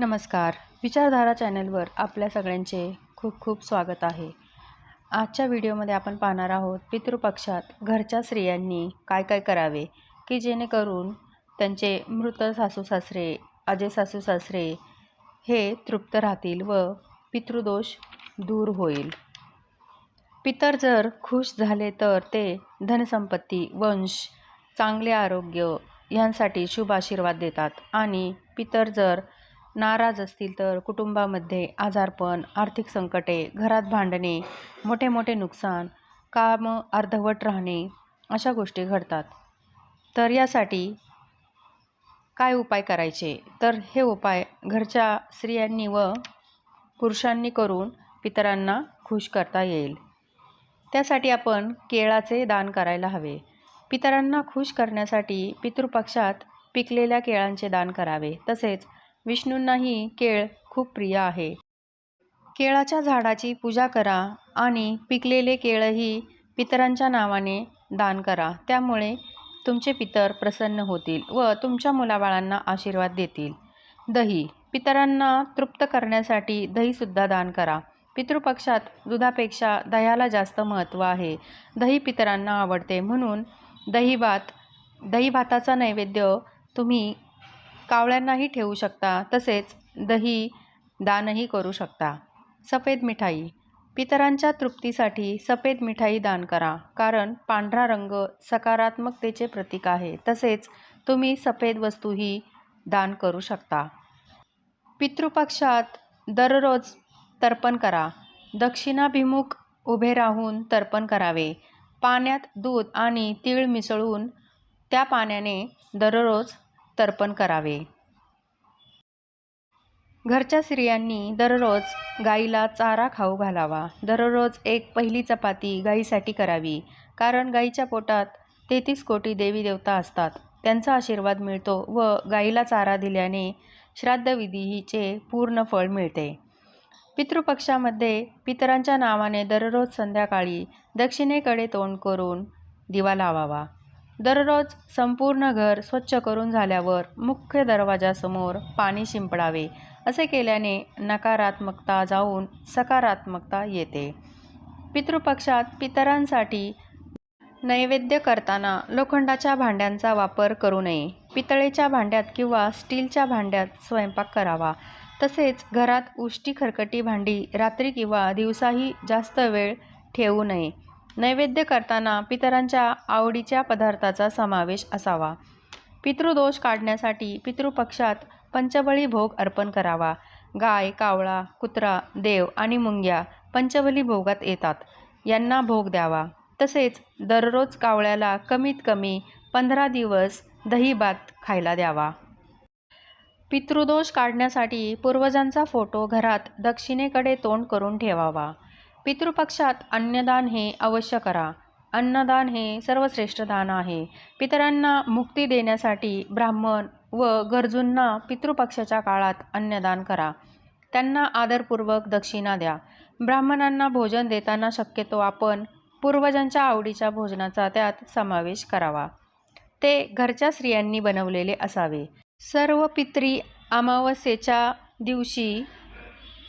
नमस्कार. विचारधारा चॅनलवर आपल्या सगळ्यांचे खूप खूप स्वागत आहे. आजच्या व्हिडिओमध्ये आपण पाहणार आहोत पितृपक्षात घरच्या स्त्रियांनी काय काय करावे की जेणेकरून त्यांचे मृत सासू सासरे अजय सासू सासरे हे तृप्त राहतील व पितृदोष दूर होईल. पितर जर खुश झाले तर ते धनसंपत्ती वंश चांगले आरोग्य यांसाठी शुभ आशीर्वाद देतात आणि पितर जर नाराज असतील तर कुटुंबामध्ये आजारपण आर्थिक संकटे घरात भांडणे मोठे मोठे नुकसान काम अर्धवट राहणे अशा गोष्टी घडतात. तर यासाठी काय उपाय करायचे? तर हे उपाय घरच्या स्त्रियांनी व पुरुषांनी करून पितरांना खुश करता येईल. त्यासाठी आपण केळाचे दान करायला हवे. पितरांना खुश करण्यासाठी पितृपक्षात पिकलेल्या केळांचे दान करावे. तसेच विष्णूंनाही केळ खूप प्रिय आहे. केळाच्या झाडाची पूजा करा आणि पिकलेले केळही पितरांच्या नावाने दान करा. त्यामुळे तुमचे पितर प्रसन्न होतील व तुमच्या मुलाबाळांना आशीर्वाद देतील. दही. पितरांना तृप्त करण्यासाठी दहीसुद्धा दान करा. पितृपक्षात दुधापेक्षा दह्याला जास्त महत्त्व आहे. दही पितरांना आवडते. म्हणून दही भात दही भाताचा नैवेद्य तुम्ही कावळ्यांनाही ठेवू शकता तसेच दही दानही करू शकता. सफेद मिठाई. पितरांच्या तृप्तीसाठी सफेद मिठाई दान करा कारण पांढरा रंग सकारात्मकतेचे प्रतीक आहे तसेच तुम्ही सफेद वस्तूही दान करू शकता. पितृपक्षात दररोज तर्पण करा. दक्षिणाभिमुख उभे राहून तर्पण करावे. पाण्यात दूध आणि तीळ मिसळून त्या पाण्याने दररोज तर्पण करावे. घरच्या स्त्रियांनी दररोज गाईला चारा खाऊ घालावा. दररोज एक पहिली चपाती गाईसाठी करावी. कारण गाईच्या पोटात तेहतीस कोटी देवी देवता असतात. त्यांचा आशीर्वाद मिळतो व गाईला चारा दिल्याने श्राद्धविधीचे पूर्ण फळ मिळते. पितृपक्षामध्ये पितरांच्या नावाने दररोज संध्याकाळी दक्षिणेकडे तोंड करून दिवा लावावा. दररोज संपूर्ण घर स्वच्छ करून झाल्यावर मुख्य दरवाजासमोर पाणी शिंपडावे असे केल्याने नकारात्मकता जाऊन सकारात्मकता येते. पितृपक्षात पितरांसाठी नैवेद्य करताना लोखंडाच्या भांड्यांचा वापर करू नये. पितळेच्या भांड्यात किंवा स्टीलच्या भांड्यात स्वयंपाक करावा. तसेच घरात उष्टी खरकटी भांडी रात्री किंवा दिवसाही जास्त वेळ ठेवू नये. नैवेद्य करताना पितरांच्या आवडीच्या पदार्थाचा समावेश असावा. पितृदोष काढण्यासाठी पितृपक्षात पंचबळी भोग अर्पण करावा. गाय कावळा कुत्रा देव आणि मुंग्या पंचबली भोगात येतात. यांना भोग द्यावा. तसेच दररोज कावळ्याला कमीत कमी पंधरा दिवस दही भात खायला द्यावा. पितृदोष काढण्यासाठी पूर्वजांचा फोटो घरात दक्षिणेकडे तोंड करून ठेवावा. पितृपक्षात अन्नदान हे अवश्य करा. अन्नदान हे सर्वश्रेष्ठ दान आहे. पितरांना मुक्ती देण्यासाठी ब्राह्मण व गरजूंना पितृपक्षाच्या काळात अन्नदान करा. त्यांना आदरपूर्वक दक्षिणा द्या. ब्राह्मणांना भोजन देताना शक्यतो आपण पूर्वजांच्या आवडीच्या भोजनाचा त्यात समावेश करावा. ते घरच्या स्त्रियांनी बनवलेले असावे. सर्व पित्री अमावस्येच्या दिवशी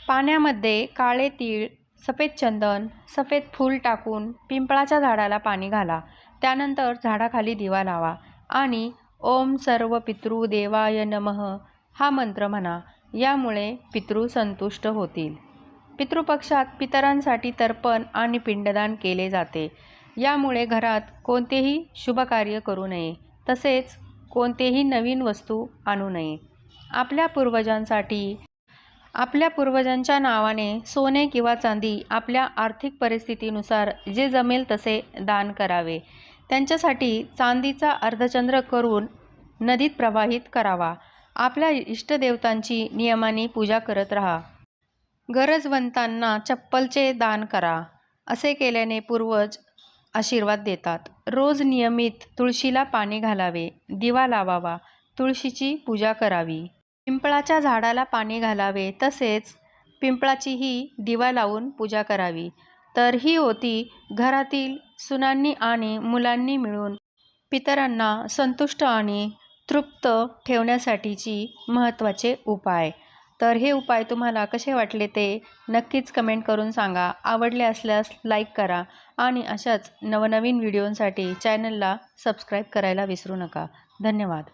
पाण्यामध्ये काळे तीळ सफेद चंदन सफेद फूल टाकून पिंपळाच्या झाडाला पाणी घाला. त्यानंतर झाडाखाली दिवा लावा आणि ओम सर्व पितृ देवाय नमः हा मंत्र म्हणा. यामुळे पितृ संतुष्ट होतील. पितृपक्षात पितरांसाठी तर्पण आणि पिंडदान केले जाते. यामुळे घरात कोणतेही शुभकार्य करू नये. तसेच कोणतेही नवीन वस्तू आणू नये. आपल्या पूर्वजांसाठी आपल्या पूर्वजांच्या नावाने सोने किंवा चांदी आपल्या आर्थिक परिस्थितीनुसार जे जमेल तसे दान करावे. त्यांच्यासाठी चांदीचा अर्धचंद्र करून नदीत प्रवाहित करावा. आपल्या इष्टदेवतांची नियमाने पूजा करत राहा. गरजवंतांना चप्पलचे दान करा. असे केल्याने पूर्वज आशीर्वाद देतात. रोज नियमित तुळशीला पाणी घालावे दिवा लावावा तुळशीची पूजा करावी. पिंपळाच्या झाडाला पाणी घालावे तसेच पिंपळाचीही दिवा लावून पूजा करावी. तर ही होती घरातील सुनांनी आणि मुलांनी मिळून पितरांना संतुष्ट आणि तृप्त ठेवण्यासाठीची महत्त्वाचे उपाय. तर हे उपाय तुम्हाला कसे वाटले ते नक्कीच कमेंट करून सांगा. आवडले असल्यास लाईक करा आणि अशाच नवनवीन व्हिडिओंसाठी चॅनलला सबस्क्राईब करायला विसरू नका. धन्यवाद.